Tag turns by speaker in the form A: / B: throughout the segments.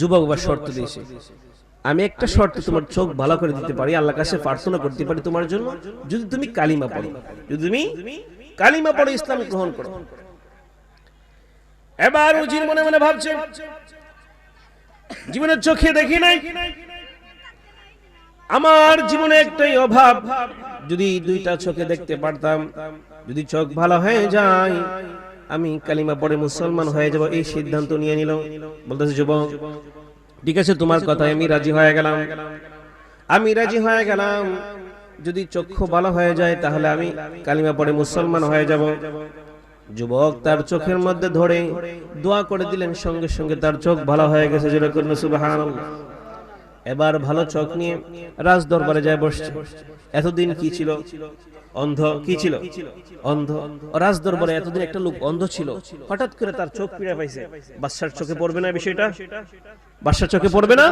A: যুবক বা শর্ত দিয়েছে। আমি একটা শর্ত তোমার চোখ ভালো করে দিতে পারি আল্লাহ কাছে প্রার্থনা করতে পারি তোমার জন্য। যদি তুমি কালিমা পড়ো যদি তুমি কালিমা পড়ো ইসলাম গ্রহণ করো। এবার উজির মনে মনে ভাবছে জীবনের চোখে দেখি নাই। আমার জীবনে একটাই অভাব যদি দুইটা চোখে দেখতে পারতাম যদি চোখ ভালো হয়ে যায় আমি কালিমা পড়ে মুসলমান হয়ে যাব এই সিদ্ধান্ত নিয়ে নিল। বলতেছে, যুবক, ঠিক আছে, তোমার কথায় আমি রাজি হয়ে গেলাম। আমি রাজি হয়ে গেলাম। যদি চক্ষু ভালো হয়ে যায়, তাহলে আমি কালিমা পড়ে মুসলমান হয়ে যাব। যুবক তার চোখের মধ্যে ধরে দোয়া করে দিলেন, সঙ্গে সঙ্গে তার চোখ ভালো হয়ে গেছে যেরকম সুবহানাল্লাহ। এবার ভালো চোখ নিয়ে রাজ দরবারে যায় বসছে। এতদিন কি ছিল? অন্ধ কি ছিল? অন্ধ। রাজ দরবারে এতদিন একটা লোক অন্ধ ছিল। হঠাৎ করে তার চোখ পীড়া পাইছে। বাদশার চোখে পড়বে না বিষয়টা? বাদশার চোখে পড়বে না?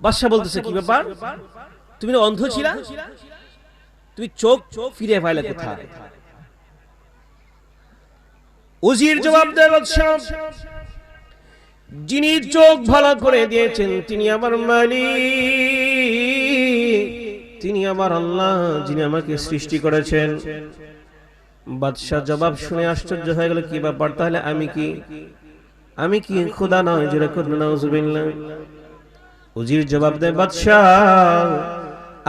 A: বাদশা বলতেছে, কি ব্যাপার? তুমি অন্ধ ছিলা? তুমি চোখ ফিরে পাইলে কোথায়? উজির জবাব দেয় বাদশাহ যিনি চোখ ভালো করে দিয়েছেন, তিনি আমার মালিক। তিনি আমার আল্লাহ, যিনি আমাকে সৃষ্টি করেছেন। বাদশাহ জবাব শুনে আশ্চর্য হয়ে গেল, কি ব্যাপার? তাহলে আমি কি? আমি কি খোদা নয়, জোরে করবে না উজির জবাব দেয়, বাদশাহ।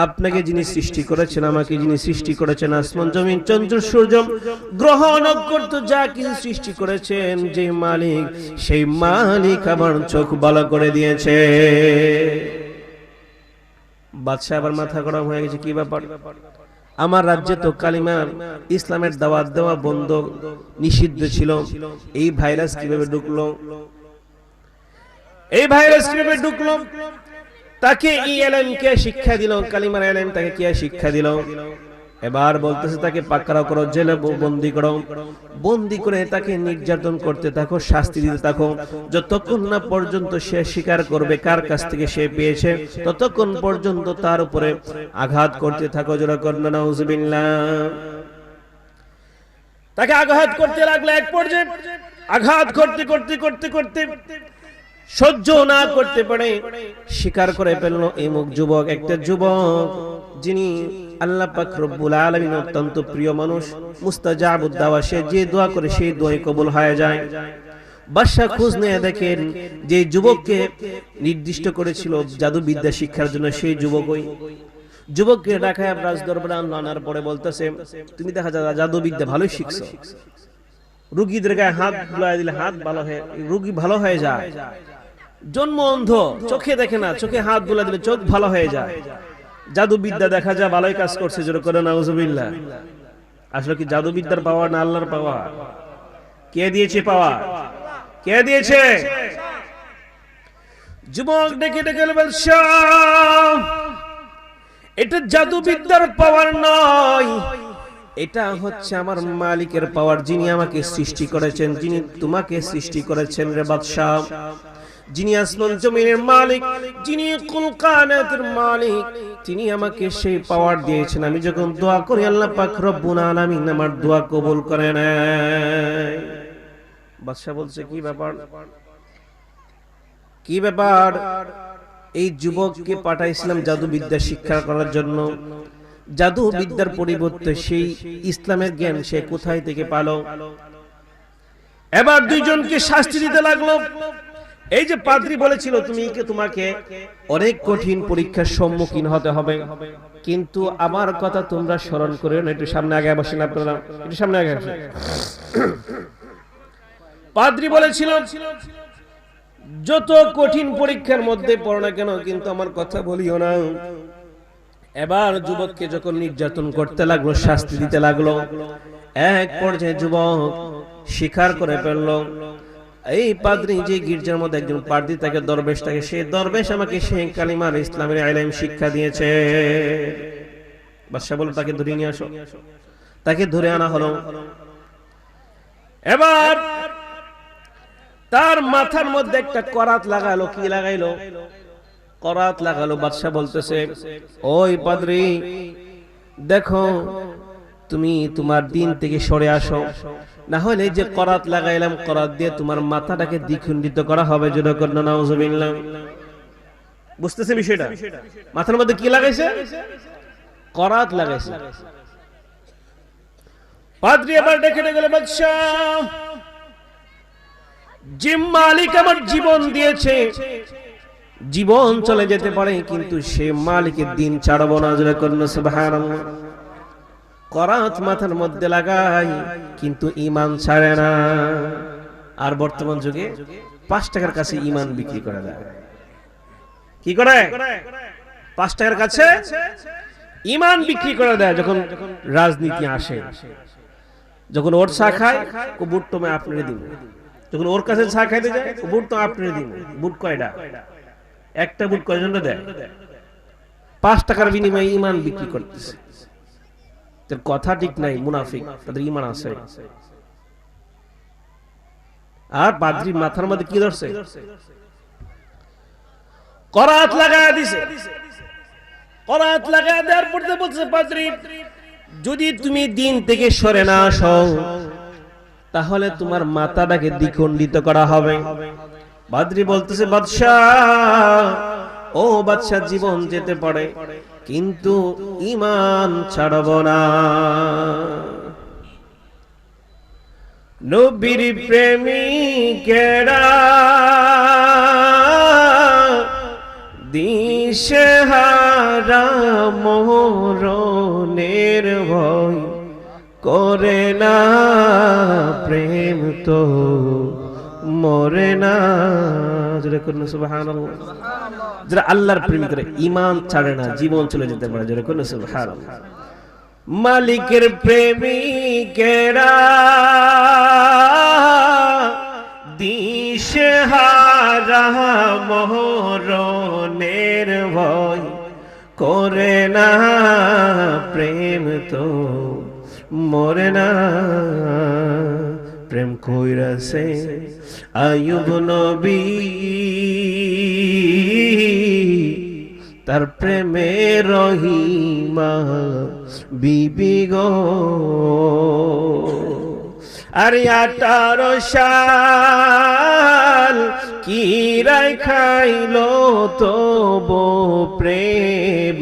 A: আপনাকে যিনি সৃষ্টি করেছেন আমাকে যিনি সৃষ্টি করেছেন আসমান জমিন চন্দ্র সূর্য গ্রহ নক্ষত্র যা কিছু সৃষ্টি করেছেন যে মালিক সেই মালিক আমার চোখ ভালো করে দিয়েছে বাদশাহ আবার মাথা গরম হয়ে গেছে কি ব্যাপার আমার রাজ্যে তো কালিমার ইসলামের দাওয়াত দেওয়া বন্ধ নিষিদ্ধ ছিল এই ভাইরাস কীভাবে ঢুকলো এই ভাইরাস কীভাবে ঢুকলো তাকে এই এলেম কে শিক্ষা দিল? কালিমার এলেম তাকে কে শিক্ষা দিল? এবার বলতেছে তাকে পাকড়াও করো জেলে বন্দি করো। বন্দি করে তাকে নির্যাতন করতে থাকো শাস্তি দিতে থাকো। যতক্ষণ না পর্যন্ত সে স্বীকার করবে কার কাছ থেকে সে পেয়েছে ততক্ষণ পর্যন্ত তার উপরে আঘাত করতে থাকো জোরা করনা নাউজুবিল্লাহ। তাকে আঘাত করতে লাগল এক পর্যায়ে। আঘাত করতে করতে করতে করতে। সহ্য না করতে পারে স্বীকার করে ফেলল এই মুখ যুবক, একটা যুবক যিনি আল্লাহ পাক রব্বুল আলামিন অত্যন্ত প্রিয় মানুষ মুস্তাজাবুদ দাওয়া সে যে দোয়া করে সেই দোয়াই কবুল হয়ে যায়। বাদশাহ খোঁজ নিয়ে দেখেন যে যুবককে নির্দিষ্ট করেছিল জাদু বিদ্যা শিক্ষার জন্য সেই যুবকই। যুবককে ডাকায় রাজ দরবারে আনার পরে বলতেছে, তুমি দেখা যায় জাদু বিদ্যা ভালোই শিখছো। রুগীদের গায়ে হাত বুলাই দিলে হাত ভালো হয়ে, রুগী ভালো হয়ে যায়। জন্ম অন্ধ, চোখে দেখে না, চোখে হাত বুলাই দিলে চোখ ভালো হয়ে যায়। জাদু বিদ্যা দেখা যায়, ভালোই কাজ করছে, জোরে করে নাউজুবিল্লাহ আসলে কি জাদু বিদ্যার পাওয়া না আল্লাহর পাওয়া কে দিয়েছে পাওয়া কে দিয়েছে? যুবক ডেকে ডেকে এটা জাদু বিদ্যার পাওয়ার নয়। এটা হচ্ছে আমার মালিকের পাওয়ার, যিনি আমাকে সৃষ্টি করেছেন, যিনি তোমাকে সৃষ্টি করেছেন রে বাদশাহ। যিনি আসমান জমিনের মালিক, যিনি কুল কানাতের মালিক, তিনি আমাকে সেই পাওয়ার দিয়েছেন। আমি যখন দোয়া করি, আল্লাহ পাক রব্বুল আলামিন আমার দোয়া কবুল করে নেয়। বাদশাহ বলছে, কি ব্যাপার? কি ব্যাপার? এই যুবককে পাঠাইছিলাম জাদু বিদ্যা শিক্ষা করার জন্য। জাদু বিদ্যার পরিবর্তে সেই ইসলামের জ্ঞান সে কোথায় থেকে পালো? এবার দুইজনকে শাস্তি দিতে লাগল। এই যে পাদ্রি বলেছিল, তুমি তোমাকে অনেক কঠিন পরীক্ষার সম্মুখীন হতে হবে? কিন্তু আমার কথা তোমরা স্মরণ করে একটু সামনে আগে বসেন আপনারা। একটু সামনে আগে আসেন। পাদ্রি বলেছিল, যত কঠিন পরীক্ষার মধ্যে পড়ো না কেন, কিন্তু আমার কথা বলিও না। এবার যুবককে যখন নির্যাতন করতে লাগল, শাস্তি দিতে লাগল, এক পর্যায়ে যুবক স্বীকার করে ফেলল। এই পাদ্রী যে গির্জার মধ্যে একজন তাকে দরবেশ তাকে দরবেশ আমাকে সেই কালিমার ইসলামের আইলাম শিক্ষা দিয়েছে। বাদশাহ তাকে ধরে নিয়ে আসো। তাকে ধরে আনা হলো। এবার তার মাথার মধ্যে একটা করাত লাগালো, কি লাগাইলো? করাত লাগালো, বাদশাহ বলতেছে, ওই পাদ্রি, দেখো, তুমি তোমার দিন থেকে সরে আসো। না হলে যে করাত লাগাইলাম করাত দিয়ে তোমার মাথাটাকে দ্বিখণ্ডিত করা হবে যেটা কন্যা নাউজুবিল্লাহ। বুঝতেছে বিষয়টা? মাথার মধ্যে কি লাগাইছে? করাত লাগাইছে। পাদ্রি আবার ডেকে গেলে বাদশাহ যে মালিক আমার জীবন দিয়েছে। জীবন চলে যেতে পারে কিন্তু সে মালিকের দিন ছাড়বো না জোরে কন্যা সুবহানাল্লাহ। করাত মাথার মধ্যে লাগাই, কিন্তু ইমান ছাড়ে না। আর বর্তমান যুগে পাঁচ টাকার কাছে ইমান বিক্রি করে দেয় কি করে? পাঁচ টাকার কাছে ইমান বিক্রি করে দেয় যখন রাজনীতি আসে। যখন ওর চা খায় ও বুট তো আপনারে দিব। যখন ওর কাছে চা খাইতে যায় ও বুট তো আপনারে দিব। বুট কয়টা একটা বুট কয়জন দেয়? পাঁচ টাকার বিনিময়ে ইমান বিক্রি করতেছে। কথা ঠিক নাই, মুনাফিক, তাদের ইমান আছে। আর পাদ্রি মাথার মধ্যে কি ধরছে? করাত লাগায় দিছে। করাত লাগায় দেওয়ার পর বলছে পাদ্রি যদি তুমি দিন থেকে সরে না আসো, তাহলে তোমার মাথাটাকে দ্বিখণ্ডিত করা হবে। বাদ্রি বলতেছে, বাদশাহ, ও বাদশাহ, জীবন যেতে পারে। কিন্তু ইমান ছাড়ব না। নবীর প্রেমিকেরা দিশেহারা মোহরনের ভয় করে না। প্রেম তো মরে না। যেটা করুন, সুবহানাল্লাহ। যারা আল্লাহর প্রেম করে ইমান ছাড়ে না, জীবন চলে যেতে পারে যেটা করুন, সুবহানাল্লাহ। মালিকের প্রেমিকেরা দিশেহারা মোহরনের ভয় করে না, প্রেম তো মরে না। প্রেম কইরাছে আয়ুব নবী, তার প্রেমে রহিমা, বিবি গো। আর আঠারো সাল কি রাই খাইলো তো বো প্রেম?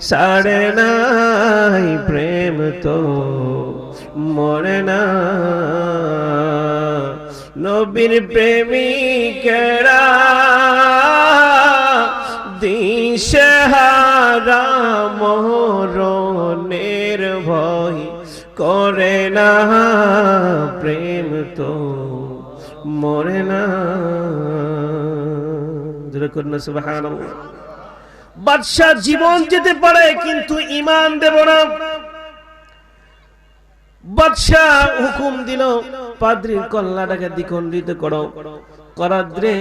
A: সাড়ে নাই প্রেম তো মরে না। নবীর প্রেমিকেরা দিশেহারা মোহরনের ভয় করে না, প্রেম তো মরে না। বাদশাহ জীবন যেতে পারে, কিন্তু ইমান দেব না। বাদশাহ হুকুম দিল পাদ্রির কল্লাটাকে দ্বিখণ্ডিত করো। করাদ্রে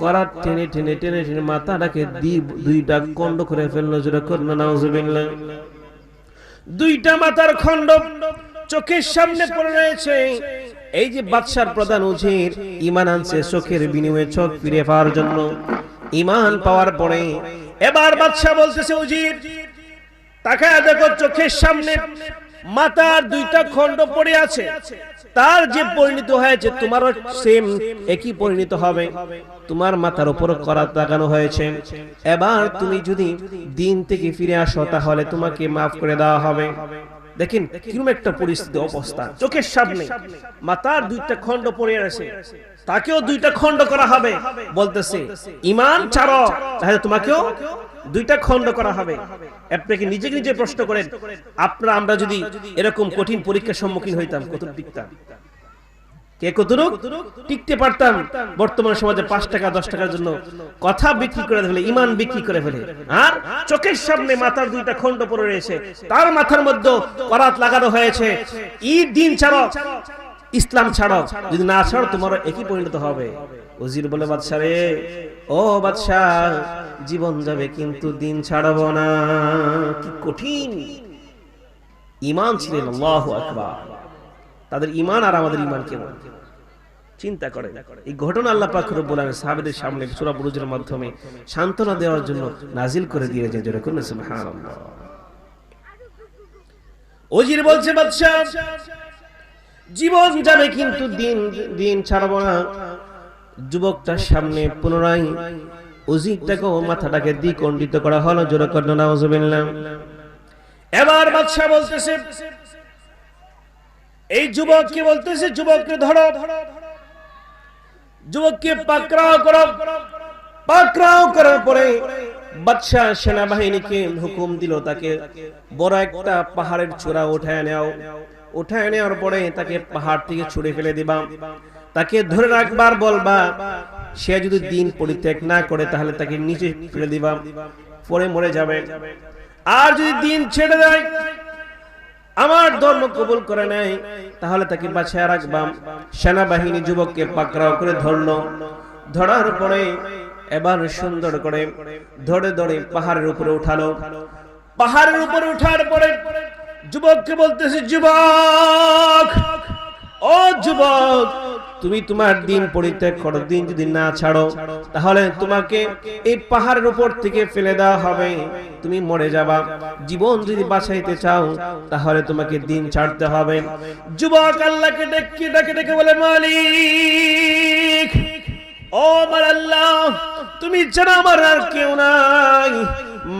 A: করাত টেনে টেনে টেনে টেনে মাথাটাকে দি দুইটা খণ্ড করে ফেলল যেটা করল নাউজুবিল্লাহ। দুইটা মাথার খণ্ড চোখের সামনে পড়ে রয়েছে। এই যে বাদশার প্রধান উজির ইমান আনছে চোখের বিনিময়ে চোখ ফিরে পাওয়ার জন্য। ইমান পাওয়ার পরে এবার বাদশা বলতেছে, উজির, তাকায় দেখো চোখের সামনে মাথার দুইটা খণ্ড পড়ে আছে। তার যে পরিণত হয়েছে, তোমারও সেম একই পরিণত হবে। তোমার মাথার উপর করা লাগানো হয়েছে। এবার তুমি যদি দিন থেকে ফিরে আসো, তাহলে তোমাকে মাফ করে দেওয়া হবে। দেখেন কীরকম একটা পরিস্থিতি অবস্থা। চোখের সামনে মাথার দুইটা খণ্ড পড়ে আছে। তাকেও দুইটা খণ্ড করা হবে। বলতেছে, ইমান ছাড়ো, তাহলে তোমাকেও দুইটা খণ্ড করা হবে। আপনাকে নিজেকে নিজে প্রশ্ন করেন, আপনারা, আমরা যদি এরকম কঠিন পরীক্ষার সম্মুখীন হইতাম কত টিকতাম? কে কতটুক টিকতে পারতাম? বর্তমান সমাজে পাঁচ টাকা, দশ টাকার জন্য কথা বিক্রি করে ফেলে, ইমান বিক্রি করে ফেলে। আর চোখের সামনে মাথার দুইটা খণ্ড পড়ে রয়েছে। তার মাথার মধ্যে করাত লাগানো হয়েছে। ঈদ দিন ছাড়ো ইসলাম ছাড়ো যদি না ছাড়ো তোমার একই পরিণত হবে। উজির বলে বাদশাহ রে ও বাদশাহ, জীবন যাবে কিন্তু দিন ছাড়ব না। কি কঠিন। ইমান ছিলেন তাদের ইমান আর আমাদের ইমান কেমন? চিন্তা করে এই ঘটনা আল্লাহ পাক রব্বুল আলামিন সাহাবীদের সামনে সূরা বুরুজের মাধ্যমে সান্ত্বনা দেওয়ার জন্য নাজিল করে দিয়েছেন, জোরে করুন সুবহানাল্লাহ। ওজির বলছে বাদশা জীবন যাবে কিন্তু দিন দিন ছাড়বো না। যুবকটার সামনে পুনরায় উজিরটাকে ও মাথাটাকে দ্বিখণ্ডিত করা হলো, জোরে কর্ণ নাউজুবিল্লাহ এবার বাদশাহ বলতেছে, এই যুবককে বলতেছে, যুবককে ধরো, যুবককে পাকড়াও করো, পাকড়াও করার পরে বাদশাহ সেনাবাহিনীকে হুকুম দিল তাকে, বড় একটা পাহাড়ের চূড়া উঠায় নেও, উঠায় নেওয়ার পরে তাকে পাহাড় থেকে ছুড়ে ফেলে দিবা। তাকে ধরে রাখবার বলবা, সে যদি দিন পরিত্যাগ না করে, তাহলে তাকে নিচে ফেলে দিবা, পরে মরে যাবে। আর যদি দিন ছেড়ে দেয়, আমার ধর্ম কবুল করে নেয়, তাহলে তাকে বাছায় রাখবাম সেনাবাহিনী যুবককে পাকড়াও করে ধরলো। ধরার পরে এবার সুন্দর করে ধরে ধরে পাহাড়ের উপরে উঠালো। পাহাড়ের উপরে উঠার পরে যুবককে বলতেছে, যুবক, ও যুবক তুমি তোমার দিন পরিত্যাগ করো, দিন যদি না ছাড়ো, তাহলে তোমাকে এই পাহাড়ের উপর থেকে ফেলে দেওয়া হবে। তুমি মরে যাবা। জীবন যদি বাঁচাইতে চাও, তাহলে তোমাকে দিন ছাড়তে হবে। যুবক আল্লাহকে ডেকে ডেকে ডেকে বলে, মালিক, ও আমার আল্লাহ, তুমি ছাড়া আমার আর কেউ নাই।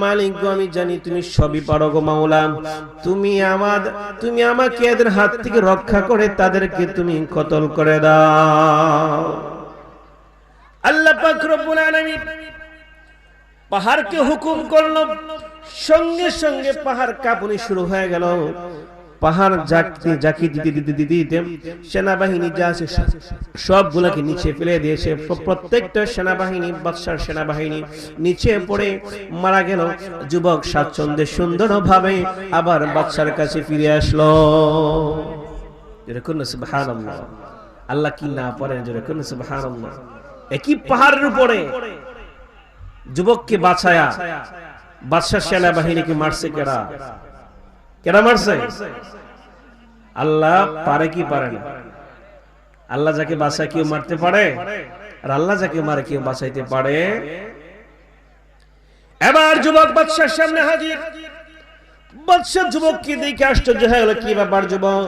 A: মালিক গো, আমি জানি তুমি সবই পারো গো মাওলা। তুমি আমার, তুমি আমাকে এদের হাত থেকে রক্ষা করে তাদেরকে তুমি কতল করে দাও। আল্লাহ পাক রব্বুল আলামিন পাহাড়কে হুকুম করল, সঙ্গে সঙ্গে পাহাড় কাঁপুনি শুরু হয়ে গেল। পাহাড় জাকি জাকি দিতে দিতে দিতে সেনাবাহিনী নিচে ফেলে দিয়েছে। প্রত্যেকটা সেনাবাহিনী নিচে পড়ে মারা গেল। যুবক স্বাচ্ছন্দ্যে সুন্দর ভাবে আবার বাদশার কাছে ফিরে আসলো। যেরকম আল্লাহ কি না পড়েন যেরকম একই পাহাড়ের উপরে যুবককে বাছায়া বাদশাহ সেনাবাহিনীকে মারছে কেরা? কেরা মারছে? আল্লাহ পারে কি পারে না। আল্লাহ যাকে বাঁচায় কেউ মারতে পারে, আর আল্লাহ যাকে মারে কেউ বাঁচাইতে পারে। এবার যুবক বাদশার সামনে হাজির। বাদশাহ যুবককে দেখে আশ্চর্য হয়ে গেল, কি ব্যাপার যুবক?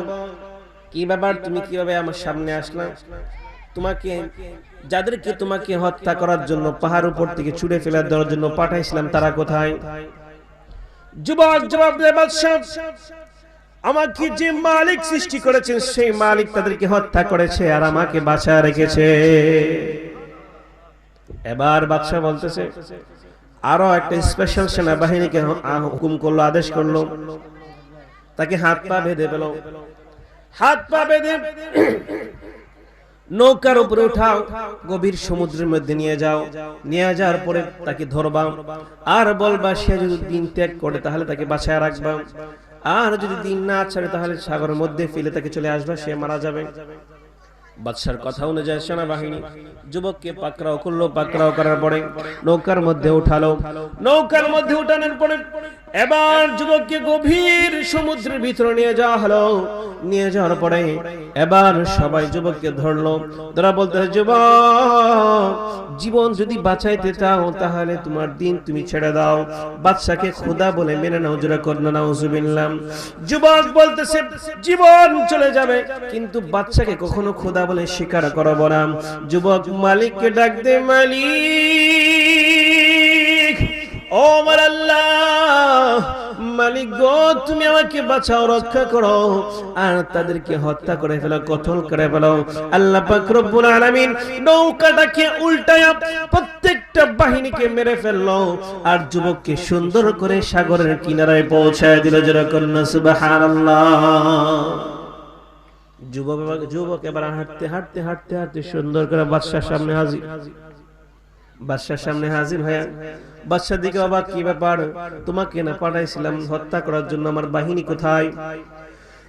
A: কি ব্যাপার? তুমি কীভাবে আমার সামনে আসলাম তোমাকে, যাদেরকে তোমাকে হত্যা করার জন্য পাহাড় উপর থেকে ছুড়ে ফেলার দেওয়ার জন্য পাঠাইছিলাম, তারা কোথায়? যুবক জবাব আমাকে যে মালিক সৃষ্টি করেছেন সেই মালিক তাদেরকে হত্যা করেছে আর আমাকে বাঁচা রেখেছে। এবার বাদশাহ বলতেছে, আরও একটা স্পেশাল সেনাবাহিনীকে হুকুম করল, আদেশ করল। তাকে হাত পা বেঁধে পেল। হাত পা বেঁধে নৌকার উপরে উঠাও, গভীর সমুদ্রের মধ্যে নিয়ে যাও। নিয়ে যাওয়ার পরে তাকে ধরবা। আর বলবা, সে যদি দিন ত্যাগ করে তাহলে তাকে বাঁচায় রাখবা। আর যদি দিন না ছাড়ে তাহলে সাগরের মধ্যে ফেলে তাকে চলে আসবা, সে মারা যাবে। বাদশার কথা অনুযায়ী সেনাবাহিনী যুবককে পাকড়াও করল। পাকড়াও করার পরে নৌকার মধ্যে উঠালো। নৌকার মধ্যে উঠানোর পরে এবার যুবককে গভীর সমুদ্রের ভিতরে নিয়ে যাওয়া হলো। নিয়ে যাওয়ার পরে এবার সবাই যুবককে ধরলো। তারা বলতে যুবক, জীবন যদি বাঁচাইতে চাও, তাহলে তোমার দিন তুমি ছেড়ে দাও। বাদশাকে খোদা বলে মেনে নাও, জোরা করনা নাউজুবিল্লাহ। যুবক বলতেছে, জীবন চলে যাবে, কিন্তু বাচ্চাকে কখনো খোদা বলে স্বীকার করব না। যুবক মালিককে ডাক দে মালিক ও আল্লাহ, মালিক গো, তুমি আমাকে বাঁচাও, রক্ষা করো। আর তাদেরকে হত্যা করে ফেলো কতল করে ফেলো। আল্লাহ পাক রব্বুল নৌকাটাকে উল্টায়া প্রত্যেকটা বাহিনীকে মেরে ফেলল। আর যুবককে সুন্দর করে সাগরের কিনারায় পৌঁছায় দিল যেরকম সুবহানাল্লাহ। যুবক যুবক এবার হাঁটতে হাঁটতে হাঁটতে হাঁটতে সুন্দর করে বাদশার সামনে হাজির। বাদশার সামনে হাজির হয়ে বাদশার দিকে অবাক, কি ব্যাপার? তোমাকে না পাঠাইছিলাম, হত্যা করার জন্য আমার বাহিনী কোথায়?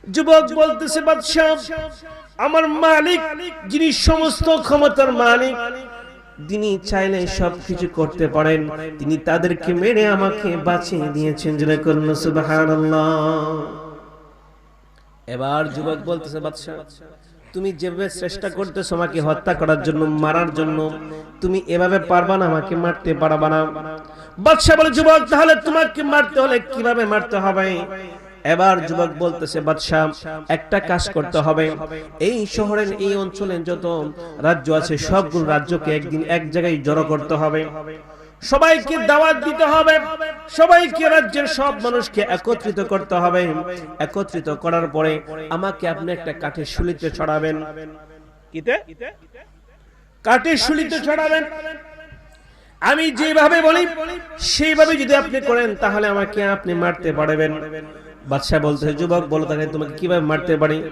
A: যুবক বলতেছে, বাদশাহ, আমার মালিক, যিনি সমস্ত ক্ষমতার মালিক, তিনি চাইলে সবকিছু করতে পারেন। তিনি তাদেরকে মেরে আমাকে বাঁচিয়ে দিয়েছেন, যেরকম সুবহানাল্লাহ। এবার যুবক বলতেছে, বাদশাহ তুমি যেভাবে চেষ্টা করতেছো আমাকে হত্যা করার জন্য, মারার জন্য, তুমি এভাবে পারবা না আমাকে মারতে পারবা না। বাদশাহ বলে, যুবক, তাহলে তোমাকে মারতে হলে কীভাবে মারতে হবে? এবার যুবক বলতেছে, বাদশাহ, একটা কাজ করতে হবে। এই শহরের এই অঞ্চলের যত রাজ্য আছে, সবগুলো রাজ্যকে একদিন এক জায়গায় জড়ো করতে হবে। সবাইকে দাওয়াত দিতে হবে। সবাইকে রাজ্যের সব মানুষকে একত্রিত করতে হবে। একত্রিত করার পরে আমাকে আপনি একটা কাঠের শুলিতে ছড়াবেন। কিতে? কাঠের শুলিতে ছড়াবেন। আমি যেভাবে বলি সেইভাবে যদি আপনি করেন তাহলে আমাকে আপনি মারতে পারবেন। বাদশাহ বলতে, যুবক, বলো তাকে, তোমাকে কীভাবে মারতে পারি?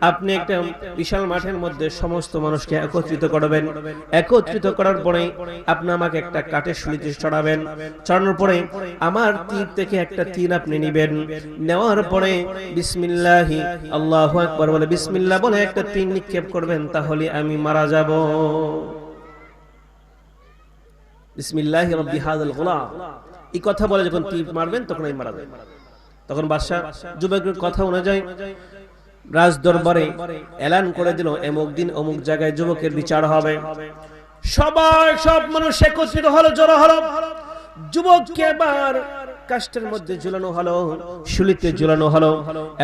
A: আপনি একটা বিশাল মাঠের মধ্যে সমস্ত মানুষকে একত্রিত করবেন। একত্রিত করার পরে আপনি আমাকে একটা কাঠের শুলিতে চড়াবেন। চড়ানোর পরে আমার তীর থেকে একটা তীর আপনি নিবেন। নেওয়ার পরে বিসমিল্লাহি, আল্লাহু আকবার বলে, বিসমিল্লাহ বলে একটা তীর নিক্ষেপ করবেন, তাহলে আমি মারা যাব। বিসমিল্লাহি রব্বি হাযাল গোলাম। এই কথা বলে যখন তীর মারবেন, তখন আমি মারা যাবেন তখন বাদশাহ যুবকের কথা অনুযায়ী রাজ দরবারে এলান করে দিল, এমুক দিন অমুক জায়গায় যুবকের বিচার হবে। সবাই সব মানুষ একত্রিত হলো, জড়ো হলো। যুবককে এবার কাষ্টের মধ্যে ঝুলানো হলো শুলিতে ঝুলানো হলো।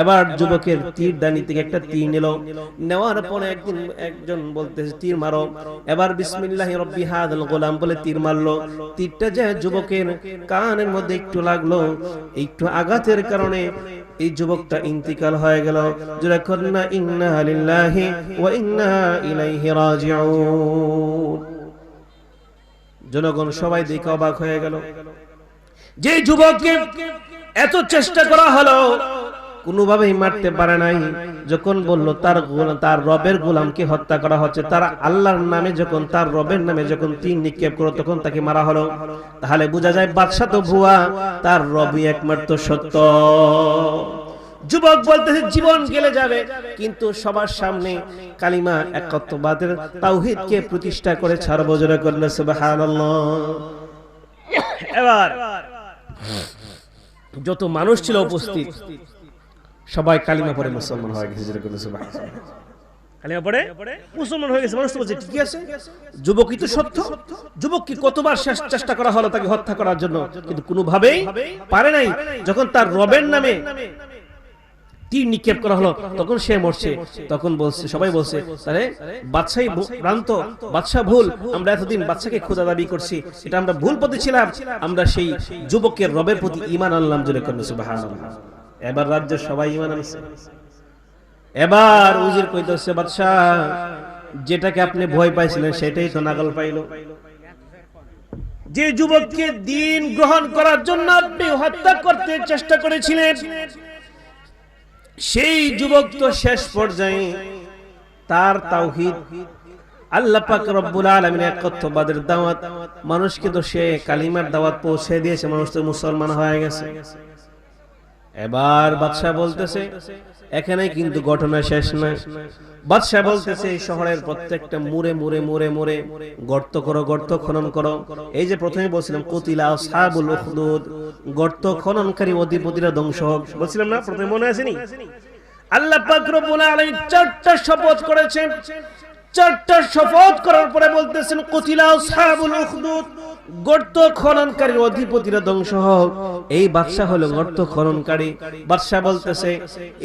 A: এবার যুবকের তীর দানি থেকে একটা তীর নিল। নেওয়ার পরে একদিন একজন বলতেছে তীর মারো। এবার বিসমিল্লাহি রব্বি হাদাল গোলাম বলে তীর মারলো। তীরটা যে যুবকের কানের মধ্যে একটু লাগল, একটু আঘাতের কারণে এই যুবকটা ইন্তিকাল হয়ে গেল। যারা কন্যা ইন্না লিল্লাহি ওয়া ইন্না ইলাইহি রাজিউন। জনগণ সবাই দেখে অবাক হয়ে গেল। যে যুবককে এত চেষ্টা করা হলো, কোনোভাবেই মারতে পারে নাই। যখন বলল, তার তার রবের গোলামকে হত্যা করা হচ্ছে, তার আল্লাহর নামে যখন, তার রবের নামে যখন তিন নিক্ষেপ করো তখন তাকে মারা হলো। তাহলে বোঝা যায় বাদশা তো ভুয়া, তার রবই একমাত্র সত্য। যুবক বলতেছে, জীবন গেলে যাবে। কিন্তু সবার সামনে কালিমা একত্ববাদের তাওহীদকে প্রতিষ্ঠা করে ছাড়বো, জোরে করলে সুবহানাল্লাহ। এবার যত মানুষ ছিল উপস্থিত, সবাই কালিমা পরে মুসলমান হয়ে গেছে, যেরকম মুসলমান হয়ে গেছে, মানুষ বলছে আছে তো সত্য কতবার চেষ্টা করা হলো তাকে হত্যা করার জন্য? কিন্তু কোনোভাবেই পারে নাই, যখন তার রবের নামে তীর নিক্ষেপ করা হলো তখন সে মরছে। তখন বলছে সবাই বলছে তাহলে বাদশাহী ভ্রান্ত বাদশাহ ভুল আমরা এতদিন বাচ্চাকে খোঁজা দাবি করছি এটা আমরা ভুল পথে ছিলাম আমরা সেই যুবকের রবের প্রতি ইমান আনলাম জোরে সুবহানাল্লাহ। এবার রাজ্যের সবাই ইমান আনছে। এবার উজির কইতেছে বাদশাহ যেটাকে আপনি ভয় পাইছিলেন সেটাই তো নাগল পাইলো। যে যুবককে দিন গ্রহণ করার জন্য আপনি হত্যা করতে চেষ্টা করেছিলেন সেই যুবক তো শেষ পর্যায়ে তার তাওহিদ আল্লাহ পাক রব্বুল আলামিন একত্ববাদের দাওয়াত, মানুষকে তো সে কালিমার দাওয়াত পৌঁছে দিয়েছে, মানুষ তো মুসলমান হয়ে গেছে। এবার বাদশাহ বলতেছে এখানে কিন্তু ঘটনা শেষ নয় বাদশাহ বলতেছে, এই শহরের প্রত্যেকটা মুরে মুরে মুরে মুরে গর্ত করো, গর্ত খনন করো। এই যে প্রথমে বলছিলাম, কতিলা সাহাবুল উখদুদ, গর্ত খননকারী অধিপতিরা ধ্বংস হোক। বলছিলাম না, প্রথমে মনে আসেনি? আল্লাহ পাক রব্বুল আলামিন চারটা শপথ করেছেন। চারটা শপথ করার পরে বলতেছেন কতিলা সাবুল উখদুদ, গর্ত খননকারীর অধিপতিরা ধ্বংস হোক। এই বাদশাহ হলো গর্ত খননকারী। বাদশাহ বলতেছে,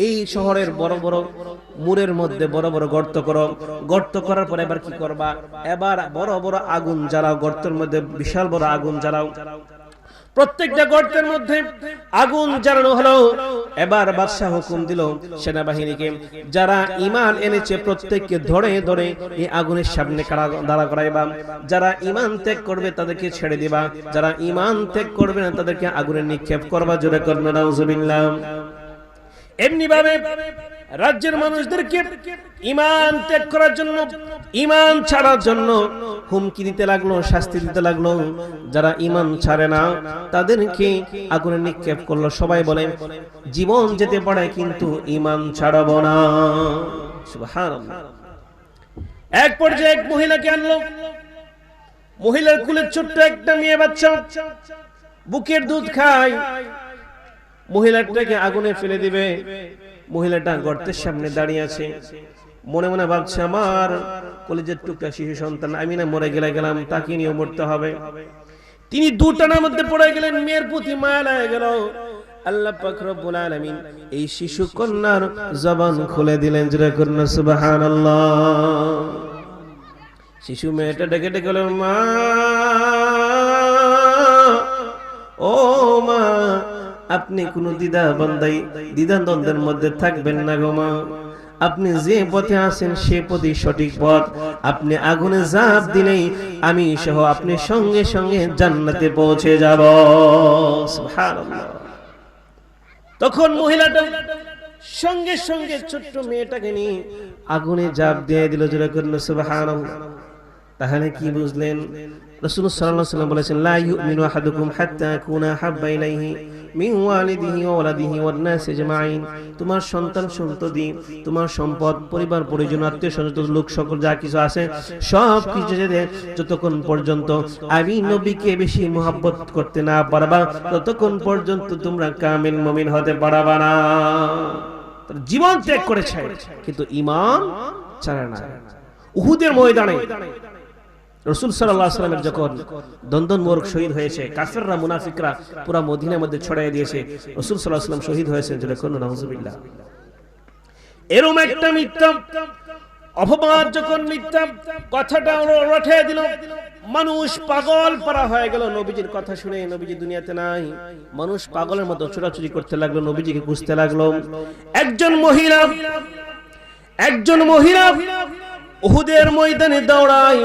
A: এই শহরের বড় বড় মুরের মধ্যে বড় বড় গর্ত করো। গর্ত করার পরে এবার কি করবা? এবার বড় বড় আগুন জ্বালাও, গর্তের মধ্যে বিশাল বড় আগুন জ্বালাও। প্রত্যেকটা গর্তের মধ্যে আগুন জ্বালানো হলো। এবার বাদশাহ হুকুম দিল সেনাবাহিনীকে, যারা ইমান এনেছে প্রত্যেককে ধরে ধরে এই আগুনের সামনে দাঁড়া করাইবা। যারা ইমান ত্যাগ করবে তাদেরকে ছেড়ে দিবা। যারা ইমান ত্যাগ করবে না তাদেরকে আগুনে নিক্ষেপ করবা। জোরে করবে নাউজুবিল্লাহ। এমনি ভাবে রাজ্যের মানুষদেরকে ইমান ত্যাগ করার জন্য ইমান ছাড়ার জন্য হুমকি দিতে লাগল, শাস্তি দিতে লাগল। যারা ইমান ছাড়ে না, তাদেরকে আগুনে নিক্ষেপ করল। সবাই বলে, জীবন যেতে পারে, কিন্তু ইমান ছাড়াবো না। এক পর্যায়ে এক মহিলাকে আনলো। মহিলার কুলের ছোট্ট একটা মেয়ে বাচ্চা, বুকের দুধ খায়। মহিলাটাকে আগুনে ফেলে দিবে। মহিলাটা গর্তের সামনে দাঁড়িয়ে আছে। মনে মনে ভাবছে, আমার কলেজের টুকরা শিশু সন্তান আমি না মরে গেলে গেলাম, তাকে নিয়ে মরতে হবে। তিনি দুটানার মধ্যে পড়ে গেলেন, মেয়ের প্রতি মায়া লাগে গেল। আল্লাহ এই শিশু কন্যার জবান খুলে দিলেন কন্যা সুবহানাল্লাহ। শিশু মেয়েটা ডেকে ডেকে মা, ও মা আপনি কোনো দ্বিধা বন্দাই দ্বিধা দ্বন্দ্বের মধ্যে থাকবেন না গো মা। আপনি যে পথে আছেন, সে পথই সঠিক পথ। আপনি আগুনে জাপ দিলেই আমি সহ আপনি সঙ্গে সঙ্গে জান্নাতে পৌঁছে যাব। তখন মহিলাটা সঙ্গে সঙ্গে ছোট্ট মেয়েটাকে নিয়ে আগুনে জাপ দিয়ে দিল, জোরে করল, সুবহানাল্লাহ। তাহলে কি বুঝলেন? রাসূল সাল্লাল্লাহু আলাইহি ওয়াসাল্লাম বলেছেন, লা ইউমিনু আহাদুকুম হাত্তা কুনা হাব্বা ইলাইহি। মিন ওয়ালিদিহি ওয়া ওয়ালাদিহি ওয়ান নাস আজমাইন। তোমার সন্তান সন্ততি, তোমার সম্পদ, পরিবার, পরিজন, আত্মীয় স্বজন, লোক সকল যা কিছু আছে, সব কিছু যতক্ষণ পর্যন্ত আমি নবীকে বেশি মোহাব্বত করতে না পারবা, ততক্ষণ পর্যন্ত তোমরা কামিল মুমিন হতে পারবা না। জীবন ত্যাগ করেছে, কিন্তু ঈমান ছাড়ে না। উহুদের ময়দানে রসুল সাল্লাহ যখন দন্দন মোরক শহীদ হয়েছে, কাফেররা, মুনাফিকরা পুরা মদিনার মধ্যে ছড়াই দিয়েছে, রসুল সাল্লাহ সাল্লাম শহীদ হয়েছেন এরম একটা মিথ্যা, অপবাদ যখন মিথ্যা কথাটা রঠে দিল, মানুষ পাগল পারা হয়ে গেল। নবীজির কথা শুনে নবীজি দুনিয়াতে নাই। মানুষ পাগলের মতো ছোটাছুটি করতে লাগল, নবীজিকে খুঁজতে লাগল। একজন মহিলা একজন মহিলা উহুদের ময়দানে দৌড়ায়।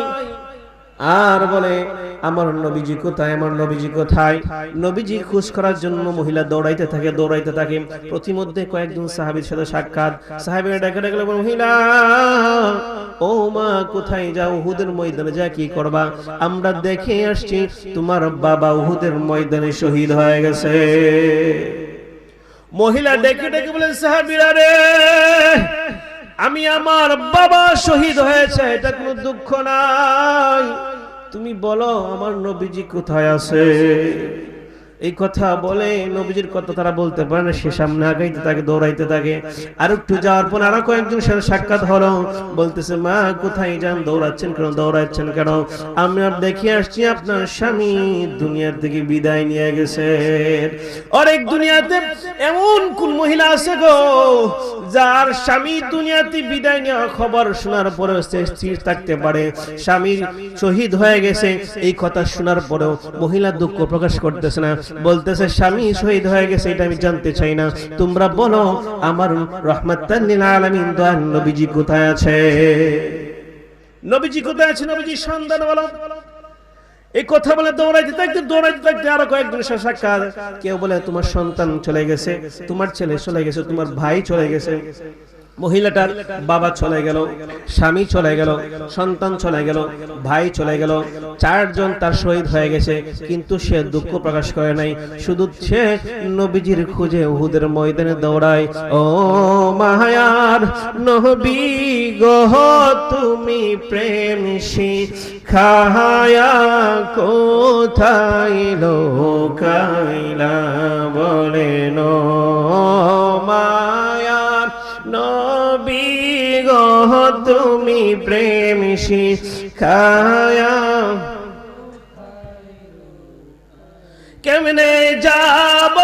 A: আর বলে আমার নবীজি কোথায়? আমার নবীজি কোথায়? নবীজি খুশ করার জন্য মহিলা দৌড়াইতে থাকে দৌড়াইতে থাকে। প্রতিমধ্যে কয়েকজন সাহাবীর সাথে সাক্ষাৎ। সাহাবীরা ডেকে ডেকে বলে, মহিলা ও মা কোথায় যাও? উহুদের ময়দানে যা কি করবা? আমরা দেখে আসছি তোমার বাবা উহুদের ময়দানে শহীদ হয়ে গেছে। মহিলা ডেকে ডেকে বলেন সাহাবীরা রে আমি আমার বাবা শহীদ হয়েছে এটা কোনো দুঃখ নাই। তুমি বলো আমার নবীজি কোথায় আছে? এই কথা বলে নবীজির কথা তারা বলতে পারে না, সে সামনে আগাইতে থাকে, দৌড়াইতে থাকে। আর একটু যাওয়ার পর আরও কয়েকজন সাথে সাক্ষাৎ হলো। বলতেছে, মা, কোথায় যান? দৌড়াচ্ছেন কেন? দৌড়াচ্ছেন কেন? আমি আর দেখে আসছি আপনার স্বামী দুনিয়ার থেকে বিদায় নিয়ে গেছে। অনেক দুনিয়াতে এমন কোন মহিলা আছে গো, যার স্বামী দুনিয়াতে বিদায় নেওয়ার খবর শোনার পরে স্থির থাকতে পারে। স্বামী শহীদ হয়ে গেছে। এই কথা শোনার পরেও মহিলা দুঃখ প্রকাশ করতেছে না। বলতেছে স্বামী শহীদ হয়ে গেছে এটা আমি জানতে চাই না। তোমরা বলো আমার রহমাতাল্লিল আলামিন দয়াল নবীজি কোথায় আছে? নবীজি কোথায় আছে? নবীজি সন্ধান বলো। এই কথা বলে দৌড়াইতে থাকতে দৌড়াইতে থাকতে আরও কয়েকজন সাক্ষাৎ। কেউ বলে তোমার সন্তান চলে গেছে তোমার ছেলে চলে গেছে তোমার ভাই চলে গেছে। মহিলাটার বাবা চলে গেল, স্বামী চলে গেল, সন্তান চলে গেল, ভাই চলে গেল, চারজন তার শহীদ হয়ে গেছে, কিন্তু সে দুঃখ প্রকাশ করে নাই। শুধু সে নবীজির খুঁজে উহুদের ময়দানে দৌড়ায়, ও মায়ার নবী গহ তুমি প্রেম শিখায়া কোথায় লোকাইলা বলে নো মায়ার নবী গহ তুমি প্রেম শিখায়া। কেমনে যাব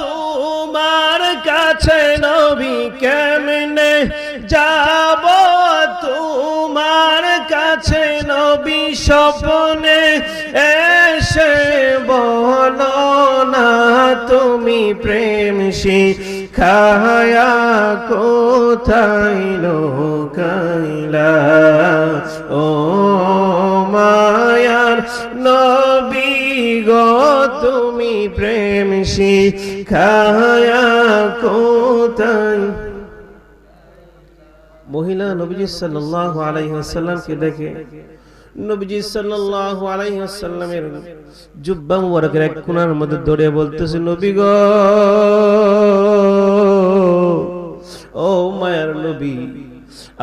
A: তোমার কাছে নবী? কেমনে যাব তোমার কাছে নবী? স্বপ্নে এসে বলো না, তুমি প্রেম শিখায়া কোথায় লোকাইলা ও মায়ার নবী তুমি প্রেম শিখায়া কোথায়? মহিলা নবীজি সাল্লাল্লাহু আলাইহি ওয়াসাল্লামকে দেখে নবীজি সাল্লাল্লাহু আলাইহি ওয়াসাল্লামের জুব্বা মুবারকের এক কোণার মধ্যে দৌড়ে বলতেছে, নবী গো ও মায়ার নবী,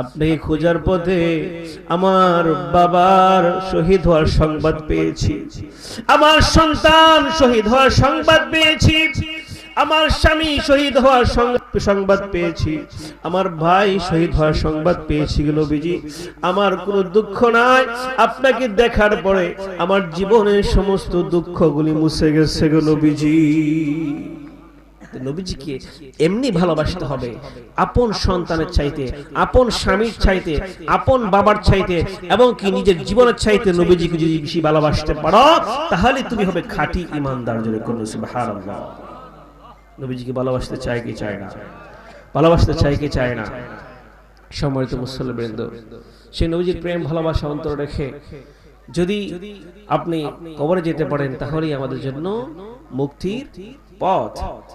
A: আপনি খোঁজার পথে আমার বাবার শহীদ হওয়ার সংবাদ পেয়েছি। আমার সন্তান শহীদ হওয়ার সংবাদ পেয়েছি। আমার স্বামী শহীদ হওয়ার সংবাদ পেয়েছি। আমার ভাই শহীদ হওয়ার সংবাদ পেয়েছি নবীজি। আমার কোনো দুঃখ নাই। আপনাকে দেখার পরে আমার জীবনের সমস্ত দুঃখগুলি মুছে গেছে নবীজি। তো নবীজিকে এমনি ভালোবাসতে হবে। আপন সন্তানের চাইতে, আপন স্বামীর চাইতে, আপন বাবার চাইতে, এবং কি নিজের জীবনের চাইতে নবীজিকে যদি বেশি ভালোবাসতে পারো, তাহলে তুমি হবে খাঁটি ইমানদার জন্য কোন সুবহানাল্লাহ। নবীজিকে ভালোবাসতে চায় কি চায় না? ভালোবাসতে চায় কি চায় না? সম্মানিত মুসল্লিবৃন্দ, সেই নবীজির প্রেম, ভালোবাসা অন্তর রেখে যদি আপনি কবরে যেতে পারেন, তাহলেই আমাদের জন্য মুক্তির পথ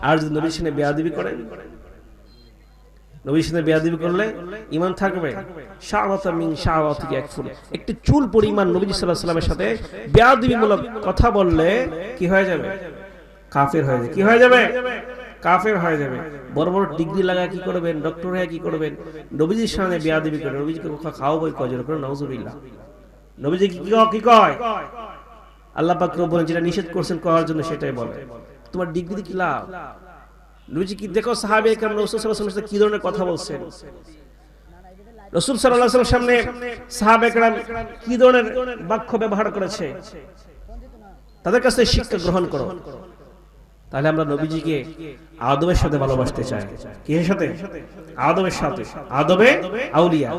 A: আর যদি নবীর বেয়াদবি করেন নবীর বেয়াদবি করলে ইমান থাকবে? একটি চুল পরিমাণ নবী আলাইহি সাল্লামের কথা বললে কি হয়ে যাবে? কাফের হয়ে যাবে। কি হয়ে যাবে? কাফের হয়ে যাবে। বড় বড় ডিগ্রি লাগায় কি করবেন? ডক্টর হয়ে কি করবেন? নবীজির সামনে বেয়াদবি করে নবীজিকে খাওয়া বই করে, নাউজুবিল্লাহ। নবীজি কি কয়? আল্লাহ পাক বলেন যেটা নিষেধ করছেন করার জন্য সেটাই বলে। তোমার ডিগ্রি কি লাভ? নবীজি কি, দেখো সাহাবে কেমন রসুল সাল্লাহ কি ধরনের কথা বলছেন? রসুল সাল্লাহ সামনে সাহাবে কেরাম কি ধরনের বাক্য ব্যবহার করেছে? তাদের কাছে শিক্ষা গ্রহণ করো। তাহলে আমরা নবীজিকে আদবের সাথে ভালোবাসতে চাই। কিসের সাথে? আদবের সাথে। আদবে আউলিয়া।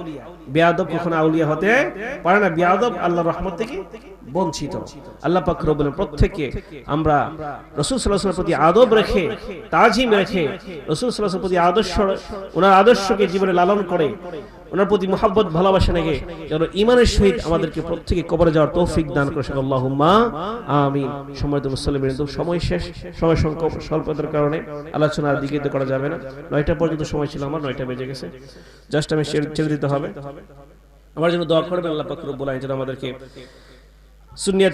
A: বেয়াদব কখনো আউলিয়া হতে পারে না। বেয়াদব আল্লাহ রহমত থেকে বঞ্চিত। আল্লাহ পাক রব্বুল প্রত্যেককে আমরা রাসূল আলাইহি প্রতি আদব রেখে, তাজিম রেখে, রাসূল আলাইহি প্রতি আদর্শ, ওনার আদর্শকে জীবনে লালন করে ওনার প্রতি মোহাব্বত ভালোবাসা রেখে যেন ইমানের সহিত আমাদেরকে প্রত্যেকে কবরে যাওয়ার তৌফিক দান করে সকল আল্লাহুম্মা আমিন। সম্মানিত মুসলিমিন সময় শেষ। সময় সংকট স্বল্পতার কারণে আলোচনার দিকে তো করা যাবে না। নয়টা পর্যন্ত সময় ছিল আমার নয়টা বেজে গেছে। জাস্ট আমি ছেড়ে দিতে হবে। আমার জন্য দোয়া করবেন আল্লাহ পাক রব্বুল আলামিন যেন আমাদেরকে সুন্নিয়ত